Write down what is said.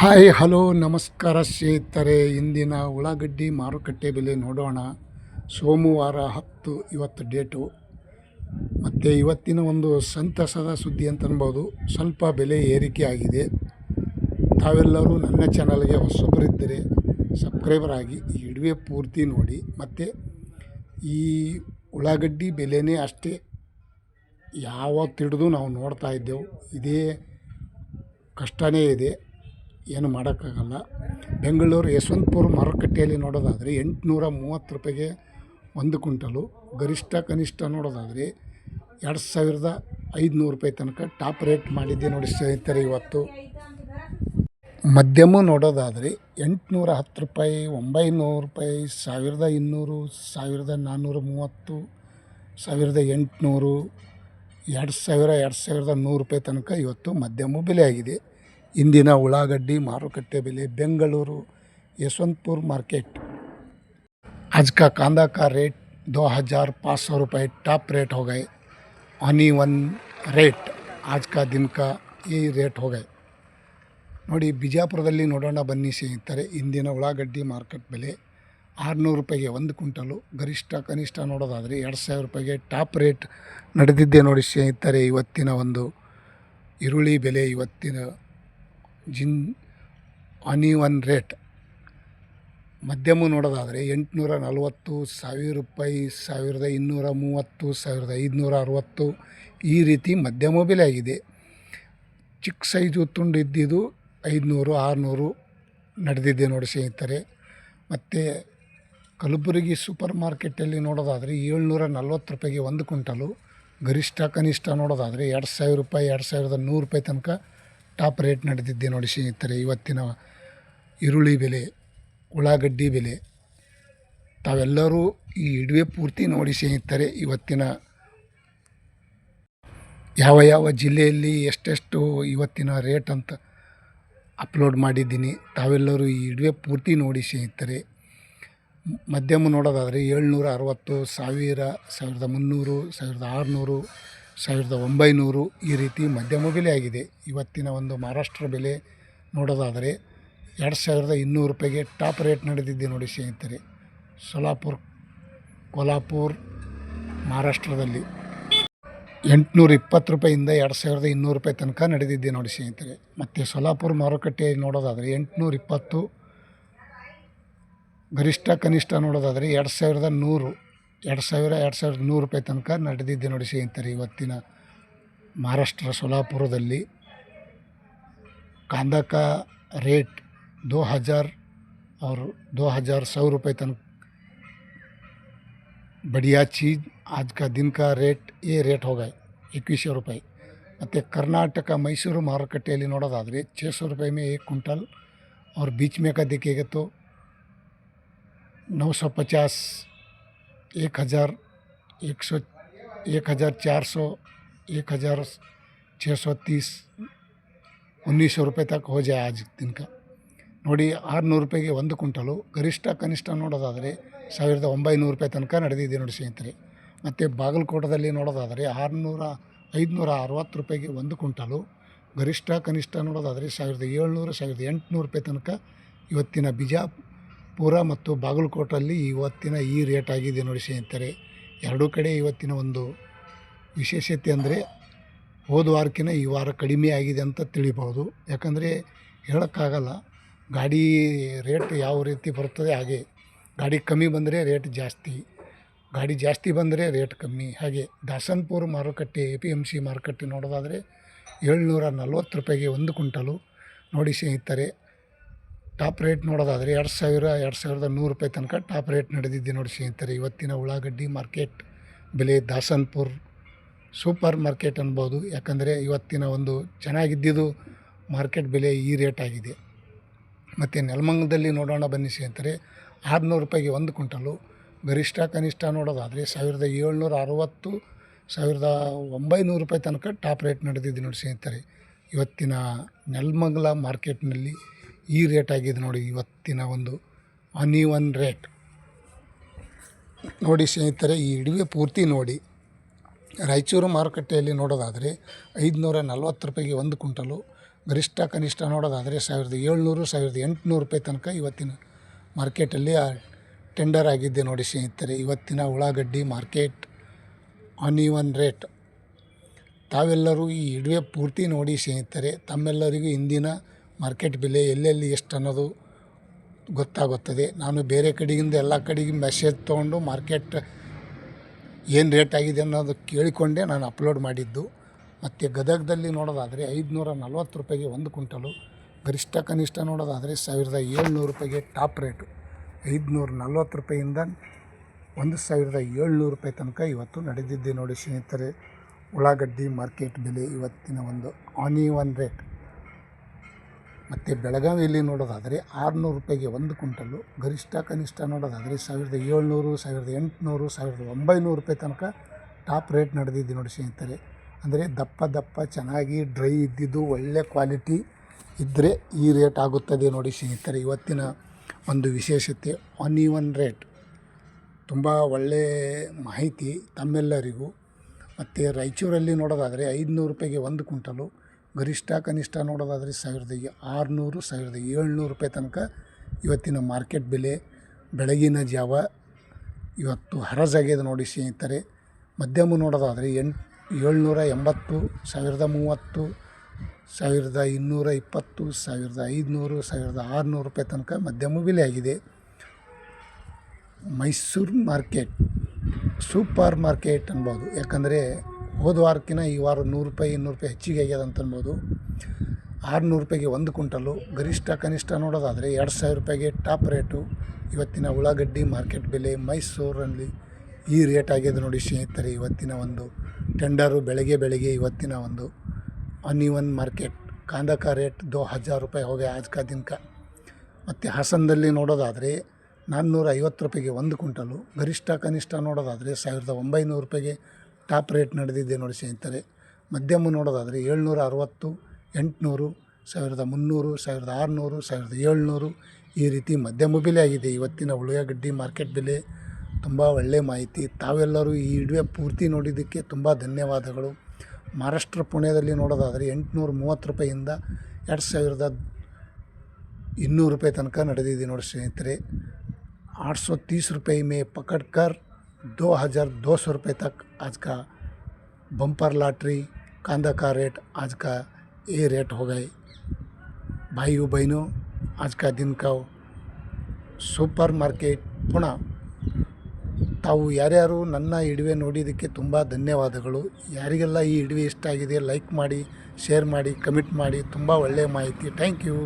Hi, hello, ನಮಸ್ಕಾರ ಸ್ನೇಹಿತರೆ. ಇಂದಿನ ಉಳ್ಳಾಗಡ್ಡಿ ಮಾರುಕಟ್ಟೆ ಬೆಲೆ ನೋಡೋಣ. ಸೋಮವಾರ ಹತ್ತು, ಇವತ್ತು ಡೇಟು. ಮತ್ತು ಇವತ್ತಿನ ಒಂದು ಸಂತಸದ ಸುದ್ದಿ ಅಂತ ಅನ್ಬೋದು ಸ್ವಲ್ಪ ಬೆಲೆ ಏರಿಕೆ ಆಗಿದೆ. ತಾವೆಲ್ಲರೂ ನನ್ನ ಚಾನಲ್ಗೆ ಹೊಸಬರಿದ್ದರೆ ಸಬ್ಸ್ಕ್ರೈಬರ್ ಆಗಿ ಈ ಪೂರ್ತಿ ನೋಡಿ. ಮತ್ತು ಈ ಉಳ್ಳಾಗಡ್ಡಿ ಬೆಲೆನೇ ಅಷ್ಟೇ. ಯಾವತ್ತಿಡ್ದು ನಾವು ನೋಡ್ತಾ ಇದ್ದೆವು. ಇದೇ ಕಷ್ಟನೇ ಇದೆ. ಏನು ಮಾಡೋಕ್ಕಾಗಲ್ಲ. ಬೆಂಗಳೂರು ಯಶವಂತಪುರ ಮಾರುಕಟ್ಟೆಯಲ್ಲಿ ನೋಡೋದಾದರೆ ಎಂಟುನೂರ ಮೂವತ್ತು ರೂಪಾಯಿಗೆ ಒಂದು ಕ್ವಿಂಟಲು, ಗರಿಷ್ಠ ಕನಿಷ್ಠ ನೋಡೋದಾದರೆ ಎರಡು ಸಾವಿರದ ಐದುನೂರು ರೂಪಾಯಿ ತನಕ ಟಾಪ್ ರೇಟ್ ಮಾಡಿದ್ದೆ ನೋಡಿ ಸ್ನೇಹಿತರೆ ಇವತ್ತು. ಮಧ್ಯಮ ನೋಡೋದಾದರೆ ಎಂಟುನೂರ ಹತ್ತು ರೂಪಾಯಿ, ಒಂಬೈನೂರು ರೂಪಾಯಿ, ಸಾವಿರದ ಇನ್ನೂರು, ಸಾವಿರದ ನಾನ್ನೂರ ಮೂವತ್ತು, ಸಾವಿರದ ಎಂಟುನೂರು, ಎರಡು ಸಾವಿರ, ಎರಡು ಸಾವಿರದ ನೂರು ರೂಪಾಯಿ ತನಕ ಇವತ್ತು ಮಧ್ಯಮ ಬೆಲೆ ಆಗಿದೆ. ಇಂದಿನ ಉಳ್ಳಾಗಡ್ಡಿ ಮಾರುಕಟ್ಟೆ ಬೆಲೆ ಬೆಂಗಳೂರು यशवंतपुर मार्केट आज का कांदा का रेट दो हज़ार पाँच सौ रुपये टॉप रेट हो गए ऑनी वन रेट आज का दिन का ये ರೇಟ್ हो गए ನೋಡಿ ಬಿಜಾಪುರದಲ್ಲಿ ನೋಡೋಣ ಬನ್ನಿ ಸ್ನೇಹಿತರೆ ಇಂದಿನ ಉಳ್ಳಾಗಡ್ಡಿ ಮಾರ್ಕೆಟ್ ಬೆಲೆ ಆರುನೂರು ರೂಪಾಯಿಗೆ ಒಂದು ಕ್ವಿಂಟಲು ಗರಿಷ್ಠ ಕನಿಷ್ಠ ನೋಡೋದಾದರೆ ಎರಡು ಸಾವಿರ ರೂಪಾಯಿಗೆ ಟಾಪ್ ರೇಟ್ ನಡೆದಿದ್ದೆ ನೋಡಿ ಸ್ನೇಹಿತರೆ ಇವತ್ತಿನ ಒಂದು ಈರುಳ್ಳಿ ಬೆಲೆ ಇವತ್ತಿನ ಜಿನ್ ಅನಿವನ್ ರೇಟ್. ಮಧ್ಯಮ ನೋಡೋದಾದರೆ ಎಂಟುನೂರ ನಲವತ್ತು, ಸಾವಿರ ರೂಪಾಯಿ, ಸಾವಿರದ ಇನ್ನೂರ ಮೂವತ್ತು, ಸಾವಿರದ ಐದುನೂರ ಅರವತ್ತು. ಈ ರೀತಿ ಮಧ್ಯಮ ಬೆಲೆ ಆಗಿದೆ. ಚಿಕ್ಕ ಸೈಜು ತುಂಡು ಇದ್ದಿದ್ದು ಐದುನೂರು, ಆರುನೂರು ನಡೆದಿದೆ ನೋಡಿ ಸ್ನೇಹಿತರೆ. ಮತ್ತು ಕಲಬುರಗಿ ಸೂಪರ್ ಮಾರ್ಕೆಟಲ್ಲಿ ನೋಡೋದಾದರೆ ಏಳ್ನೂರ ನಲ್ವತ್ತು ರೂಪಾಯಿಗೆ ಒಂದು ಕ್ವಿಂಟಲು. ಗರಿಷ್ಠ ಕನಿಷ್ಠ ನೋಡೋದಾದರೆ ಎರಡು ಸಾವಿರ ರೂಪಾಯಿ, ಎರಡು ಸಾವಿರದ ನೂರು ರೂಪಾಯಿ ತನಕ ಟಾಪ್ ರೇಟ್ ನಡೆದಿದ್ದೆ ನೋಡಿ ಸ್ನೇಹಿತರೆ, ಇವತ್ತಿನ ಈರುಳ್ಳಿ ಬೆಲೆ, ಉಳ್ಳಾಗಡ್ಡಿ ಬೆಲೆ. ತಾವೆಲ್ಲರೂ ಈ ಇಡುವೆ ಪೂರ್ತಿ ನೋಡಿ ಸ್ನೇಹಿತರೆ, ಇವತ್ತಿನ ಯಾವ ಯಾವ ಜಿಲ್ಲೆಯಲ್ಲಿ ಎಷ್ಟೆಷ್ಟು ಇವತ್ತಿನ ರೇಟ್ ಅಂತ ಅಪ್ಲೋಡ್ ಮಾಡಿದ್ದೀನಿ. ತಾವೆಲ್ಲರೂ ಈ ಇಡುವೆ ಪೂರ್ತಿ ನೋಡಿ ಸ್ನೇಹಿತರೆ. ಮಧ್ಯಮ ನೋಡೋದಾದರೆ ಏಳ್ನೂರ ಅರವತ್ತು, ಸಾವಿರ, ಸಾವಿರದ ಮುನ್ನೂರು, ಸಾವಿರದ ಆರುನೂರು ಸಾವಿರದ ಒಂಬೈನೂರು ಈ ರೀತಿ ಮಧ್ಯಮ ಬೆಲೆ ಆಗಿದೆ. ಇವತ್ತಿನ ಒಂದು ಮಹಾರಾಷ್ಟ್ರ ಬೆಲೆ ನೋಡೋದಾದರೆ ಎರಡು ಸಾವಿರದ ಇನ್ನೂರು ರೂಪಾಯಿಗೆ ಟಾಪ್ ರೇಟ್ ನಡೆದಿದ್ದೆ ನೋಡಿ ಸ್ನೇಹಿತರೆ. ಸೊಲಾಪುರ್, ಕೊಲ್ಹಾಪುರ್, ಮಹಾರಾಷ್ಟ್ರದಲ್ಲಿ ಎಂಟುನೂರ ಇಪ್ಪತ್ತು ರೂಪಾಯಿಂದ ಎರಡು ಸಾವಿರದ ಇನ್ನೂರು ರೂಪಾಯಿ ತನಕ ನಡೆದಿದ್ದೆ ನೋಡಿ ಸ್ನೇಹಿತರೆ. ಮತ್ತು ಸೋಲಾಪುರ, ಮಾರುಕಟ್ಟೆಯಲ್ಲಿ ನೋಡೋದಾದರೆ ಎಂಟುನೂರ ಇಪ್ಪತ್ತು, ಗರಿಷ್ಠ ಕನಿಷ್ಠ ನೋಡೋದಾದರೆ ಎರಡು ಸಾವಿರದ ನೂರು. एर सवि एर सवि नूर रुपये तनक नटदे नडसी महाराष्ट्र सोलापुर कंदक रेट दो हज़ार और दो हज़ार सौ रुपये तनक बढ़िया चीज़ आज का दिन का रेट ये रेट हो गए इक्कीस रुपये मत कर्नाटक मैसूर मारुकटली नोड़े छः सौ रुपये में एक कुंटल और बीच में का देखिएगा तो नौ सौ पचास એક હજાર એકસો એક હજાર चारसौ एक हज़ार छः सौ तीस, उन्नीस सौ रुपये तक हो जाए ನೋಡಿ, ಆರುನೂರು ರೂಪಾಯಿಗೆ ಒಂದು ಕುಂಟಲು ಗರಿಷ್ಠ ಕನಿಷ್ಠ ನೋಡೋದಾದರೆ ಸಾವಿರದ ಒಂಬೈನೂರು ರೂಪಾಯಿ ತನಕ ನಡೆದಿದೆ ನೋಡಿ ಸ್ನೇಹಿತರೆ. ಮತ್ತು ಬಾಗಲಕೋಟದಲ್ಲಿ ನೋಡೋದಾದರೆ ಆರುನೂರ, ಐದುನೂರ ಅರವತ್ತು ರೂಪಾಯಿಗೆ ಒಂದು ಕುಂಟಲು ಗರಿಷ್ಠ ಕನಿಷ್ಠ ನೋಡೋದಾದರೆ ಸಾವಿರದ ಏಳ್ನೂರು, ಸಾವಿರದ ಎಂಟುನೂರು ರೂಪಾಯಿ ತನಕ ಇವತ್ತಿನ ಬಿಜಾ ಬಿಜಾಪುರ ಮತ್ತು ಬಾಗಲಕೋಟಲ್ಲಿ ಇವತ್ತಿನ ಈ ರೇಟ್ ಆಗಿದೆ ನೋಡಿ ಸ್ನೇಹಿತರೆ. ಎರಡೂ ಕಡೆ ಇವತ್ತಿನ ಒಂದು ವಿಶೇಷತೆ ಅಂದರೆ ಹೋದ ವಾರಕ್ಕಿಂತ ಈ ವಾರ ಕಡಿಮೆ ಆಗಿದೆ ಅಂತ ತಿಳಿಬೋದು ಯಾಕಂದರೆ ಹೇಳೋಕ್ಕಾಗಲ್ಲ, ಗಾಡಿ ರೇಟ್ ಯಾವ ರೀತಿ ಬರ್ತದೆ ಹಾಗೆ. ಗಾಡಿ ಕಮ್ಮಿ ಬಂದರೆ ರೇಟ್ ಜಾಸ್ತಿ, ಗಾಡಿ ಜಾಸ್ತಿ ಬಂದರೆ ರೇಟ್ ಕಮ್ಮಿ. ಹಾಗೆ ದಾಸನ್ಪುರ ಮಾರುಕಟ್ಟೆ, ಎ ಪಿ ಎಂ ಸಿ ಮಾರುಕಟ್ಟೆ ನೋಡೋದಾದರೆ ಏಳ್ನೂರ ನಲ್ವತ್ತು ರೂಪಾಯಿಗೆ ಒಂದು ಕುಂಟಲು ನೋಡಿ ಸ್ನೇಹಿತರೆ ಟಾಪ್ ರೇಟ್ ನೋಡೋದಾದರೆ ಎರಡು ಸಾವಿರ, ಎರಡು ಸಾವಿರದ ನೂರು ರೂಪಾಯಿ ತನಕ ಟಾಪ್ ರೇಟ್ ನಡೆದಿದ್ದೆ ನೋಡಿ ಸ್ನೇಹಿತರೆ. ಇವತ್ತಿನ ಉಳ್ಳಾಗಡ್ಡಿ ಮಾರ್ಕೆಟ್ ಬೆಲೆ ದಾಸನ್ಪುರ್ ಸೂಪರ್ ಮಾರ್ಕೆಟ್ ಅನ್ಬೋದು. ಯಾಕಂದರೆ ಇವತ್ತಿನ ಒಂದು ಚೆನ್ನಾಗಿದ್ದಿದ್ದು ಮಾರ್ಕೆಟ್ ಬೆಲೆ ಈ ರೇಟ್ ಆಗಿದೆ. ಮತ್ತು ನೆಲಮಂಗಲದಲ್ಲಿ ನೋಡೋಣ ಬನ್ನಿ ಸ್ನೇಹಿತರೆ. ಆರುನೂರು ರೂಪಾಯಿಗೆ ಒಂದು ಕ್ವಿಂಟಲು. ಗರಿಷ್ಠ ಕನಿಷ್ಠ ನೋಡೋದಾದರೆ ಸಾವಿರದ ಏಳ್ನೂರ ಅರವತ್ತು, ಸಾವಿರದ ಒಂಬೈನೂರು ರೂಪಾಯಿ ತನಕ ಟಾಪ್ ರೇಟ್ ನಡೆದಿದೆ ನೋಡಿ ಸ್ನೇಹಿತರೆ. ಇವತ್ತಿನ ನೆಲಮಂಗಲ ಮಾರ್ಕೆಟ್ನಲ್ಲಿ ಈ ರೇಟ್ ಆಗಿದೆ ನೋಡಿ, ಇವತ್ತಿನ ಒಂದು ಅನ್ಇವನ್ ರೇಟ್ ನೋಡಿ ಸ್ನೇಹಿತರೆ, ಈ ಇಡುವೆ ಪೂರ್ತಿ ನೋಡಿ, ರಾಯಚೂರು ಮಾರುಕಟ್ಟೆಯಲ್ಲಿ ನೋಡೋದಾದರೆ ಐದುನೂರ ನಲ್ವತ್ತು ರೂಪಾಯಿಗೆ ಒಂದು ಕುಂಟಲು ಗರಿಷ್ಠ ಕನಿಷ್ಠ ನೋಡೋದಾದರೆ ಸಾವಿರದ ಏಳ್ನೂರು, ಸಾವಿರದ ಎಂಟುನೂರು ರೂಪಾಯಿ ತನಕ ಇವತ್ತಿನ ಮಾರ್ಕೆಟಲ್ಲಿ ಟೆಂಡರ್ ಆಗಿದ್ದೆ ನೋಡಿ ಸ್ನೇಹಿತರೆ. ಇವತ್ತಿನ ಉಳ್ಳಾಗಡ್ಡಿ ಮಾರ್ಕೆಟ್ ಅನ್ಇವನ್ ರೇಟ್ ತಾವೆಲ್ಲರೂ ಈ ಇಡುವೆ ಪೂರ್ತಿ ನೋಡಿ ಸ್ನೇಹಿತರೆ. ತಮ್ಮೆಲ್ಲರಿಗೂ ಇಂದಿನ ಮಾರ್ಕೆಟ್ ಬೆಲೆ ಎಲ್ಲೆಲ್ಲಿ ಎಷ್ಟು ಅನ್ನೋದು ಗೊತ್ತಾಗುತ್ತದೆ. ನಾನು ಬೇರೆ ಕಡೆಗಿಂದ ಎಲ್ಲ ಕಡೆಗೆ ಮೆಸೇಜ್ ತೊಗೊಂಡು ಮಾರ್ಕೆಟ್ ಏನು ರೇಟ್ ಆಗಿದೆ ಅನ್ನೋದು ಕೇಳಿಕೊಂಡೇ ನಾನು ಅಪ್ಲೋಡ್ ಮಾಡಿದ್ದು. ಮತ್ತು ಗದಗದಲ್ಲಿ ನೋಡೋದಾದರೆ ಐದುನೂರ ನಲ್ವತ್ತು ರೂಪಾಯಿಗೆ ಒಂದು ಕುಂಟಲು ಗರಿಷ್ಠ ಕನಿಷ್ಠ ನೋಡೋದಾದರೆ ಸಾವಿರದ ಏಳ್ನೂರು ರೂಪಾಯಿಗೆ ಟಾಪ್ ರೇಟು ಐದುನೂರ ನಲ್ವತ್ತು ರೂಪಾಯಿಯಿಂದ ಒಂದು ಸಾವಿರದ ಏಳ್ನೂರು ರೂಪಾಯಿ ತನಕ ಇವತ್ತು ನಡೆದಿದ್ದೆ ನೋಡಿ ಸ್ನೇಹಿತರೆ. ಉಳ್ಳಾಗಡ್ಡಿ ಮಾರ್ಕೆಟ್ ಬೆಲೆ ಇವತ್ತಿನ ಒಂದು ಆನ್ ರೇಟ್ ಮತ್ತು ಬೆಳಗಾವಿಯಲ್ಲಿ ನೋಡೋದಾದರೆ ಆರುನೂರು ರೂಪಾಯಿಗೆ ಒಂದು ಕುಂಟಲು ಗರಿಷ್ಠ ಕನಿಷ್ಠ ನೋಡೋದಾದರೆ ಸಾವಿರದ ಏಳ್ನೂರು, ಸಾವಿರದ ಎಂಟುನೂರು, ಸಾವಿರದ ಒಂಬೈನೂರು ರೂಪಾಯಿ ತನಕ ಟಾಪ್ ರೇಟ್ ನಡೆದಿದ್ದು ನೋಡಿ ಸ್ನೇಹಿತರೆ. ಅಂದರೆ ದಪ್ಪ ದಪ್ಪ ಚೆನ್ನಾಗಿ ಡ್ರೈ ಇದ್ದಿದ್ದು ಒಳ್ಳೆ ಕ್ವಾಲಿಟಿ ಇದ್ದರೆ ಈ ರೇಟ್ ಆಗುತ್ತದೆ ನೋಡಿ ಸ್ನೇಹಿತರೆ. ಇವತ್ತಿನ ಒಂದು ವಿಶೇಷತೆ ಆನ್ ಈವನ್ ರೇಟ್. ತುಂಬ ಒಳ್ಳೆಯ ಮಾಹಿತಿ ತಮ್ಮೆಲ್ಲರಿಗೂ. ಮತ್ತು ರಾಯಚೂರಲ್ಲಿ ನೋಡೋದಾದರೆ ಐದುನೂರು ರೂಪಾಯಿಗೆ ಒಂದು ಕುಂಟಲು ಗರಿಷ್ಠ ಕನಿಷ್ಠ ನೋಡೋದಾದರೆ ಸಾವಿರದ ಆರುನೂರು, ಸಾವಿರದ ಏಳ್ನೂರು ರೂಪಾಯಿ ತನಕ ಇವತ್ತಿನ ಮಾರ್ಕೆಟ್ ಬೆಲೆ, ಬೆಳಗಿನ ಜಾವ, ಇವತ್ತು ಹರಾಜಾಗ್ಯದ ನೋಡಿ ಸ್ನೇಹಿತರೆ. ಮಧ್ಯಮ ನೋಡೋದಾದರೆ ಎಂಟು ಏಳ್ನೂರ ಎಂಬತ್ತು, ಸಾವಿರದ ಮೂವತ್ತು, ಸಾವಿರದ ಇನ್ನೂರ ಇಪ್ಪತ್ತು, ಸಾವಿರದ ಐದುನೂರು, ಸಾವಿರದ ಆರುನೂರು ರೂಪಾಯಿ ತನಕ ಮಧ್ಯಮ ಬೆಲೆ ಆಗಿದೆ. ಮೈಸೂರು ಮಾರ್ಕೆಟ್, ಸೂಪರ್ ಮಾರ್ಕೆಟ್ ಅನ್ಬೋದು. ಯಾಕಂದರೆ ಹೋದ ವಾರಕ್ಕಿಂತ ಈ ವಾರ ನೂರು ರೂಪಾಯಿ, ಇನ್ನೂರು ರೂಪಾಯಿ ಹೆಚ್ಚಿಗೆ ಆಗ್ಯದ ಅಂತ ಅನ್ಬೋದು. ಆರುನೂರು ರೂಪಾಯಿಗೆ ಒಂದು ಕುಂಟಲು ಗರಿಷ್ಠ, ಕನಿಷ್ಠ ನೋಡೋದಾದರೆ ಎರಡು ಸಾವಿರ ರೂಪಾಯಿಗೆ ಟಾಪ್ ರೇಟು. ಇವತ್ತಿನ ಉಳ್ಳಾಗಡ್ಡಿ ಮಾರ್ಕೆಟ್ ಬೆಲೆ ಮೈಸೂರಲ್ಲಿ ಈ ರೇಟ್ ಆಗಿದೆ ನೋಡಿ ಸ್ನೇಹಿತರೆ, ಇವತ್ತಿನ ಒಂದು. ಟೆಂಡರು ಬೆಳಗ್ಗೆ ಬೆಳಗ್ಗೆ ಇವತ್ತಿನ ಒಂದು. ಅನ್ಇವನ್ ಮಾರ್ಕೆಟ್, ಕಾಂದಕ ರೇಟ್ ದೋ ಹಜಾರ್ ರೂಪಾಯಿ ಹೋಗಿ ಆಜ್ ದಿನಕ. ಮತ್ತು ಹಾಸನದಲ್ಲಿ ನೋಡೋದಾದರೆ ನಾನ್ನೂರ ಐವತ್ತು ರೂಪಾಯಿಗೆ ಒಂದು ಕುಂಟಲು ಗರಿಷ್ಠ, ಕನಿಷ್ಠ ನೋಡೋದಾದರೆ ಸಾವಿರದ ಒಂಬೈನೂರು ರೂಪಾಯಿಗೆ ಟಾಪ್ ರೇಟ್ ನಡೆದಿದೆ ನೋಡಿ ಸ್ನೇಹಿತರೆ ಮಧ್ಯಮ ನೋಡೋದಾದರೆ ಏಳ್ನೂರ ಅರವತ್ತು ಎಂಟುನೂರು ಸಾವಿರದ ಮುನ್ನೂರು ಸಾವಿರದ ಆರುನೂರು ಸಾವಿರದ ಏಳ್ನೂರು ಈ ರೀತಿ ಮಧ್ಯಮ ಬೆಲೆ ಆಗಿದೆ ಇವತ್ತಿನ ಉಳ್ಳಾಗಡ್ಡಿ ಮಾರ್ಕೆಟ್ ಬೆಲೆ ತುಂಬ ಒಳ್ಳೆಯ ಮಾಹಿತಿ ತಾವೆಲ್ಲರೂ ಈ ವಿಡಿಯೋ ಪೂರ್ತಿ ನೋಡಿದ್ದಕ್ಕೆ ತುಂಬ ಧನ್ಯವಾದಗಳು ಮಹಾರಾಷ್ಟ್ರ ಪುಣೆಯಲ್ಲಿ ನೋಡೋದಾದರೆ ಎಂಟುನೂರ ಮೂವತ್ತು ರೂಪಾಯಿಯಿಂದ ಎರಡು ಸಾವಿರದ ಇನ್ನೂರು ರೂಪಾಯಿ ತನಕ ನಡೆದಿದೆ ನೋಡಿ ಸ್ನೇಹಿತರೆ आठ सौ तीस रुपये में पकड़ कर दो हज़ार दो सौ रुपये तक आज का बम्पर लॉटरी कांदा का रेट आज का ये रेट हो गए भाइयों बहनों आज का दिन का ಸೂಪರ್ ಮಾರ್ಕೆಟ್ ಪುಣೆ ತಾವು ಯಾರ್ಯಾರು ನನ್ನ ಇಡುವೆ ನೋಡಿದ್ದಕ್ಕೆ ತುಂಬ ಧನ್ಯವಾದಗಳು ಯಾರಿಗೆಲ್ಲ ಈ ಇಡುವೆ ಇಷ್ಟ ಆಗಿದೆ ಲೈಕ್ ಮಾಡಿ ಶೇರ್ ಮಾಡಿ ಕಮೆಂಟ್ ಮಾಡಿ ತುಂಬ ಒಳ್ಳೆಯ ಮಾಹಿತಿ ಥ್ಯಾಂಕ್ ಯು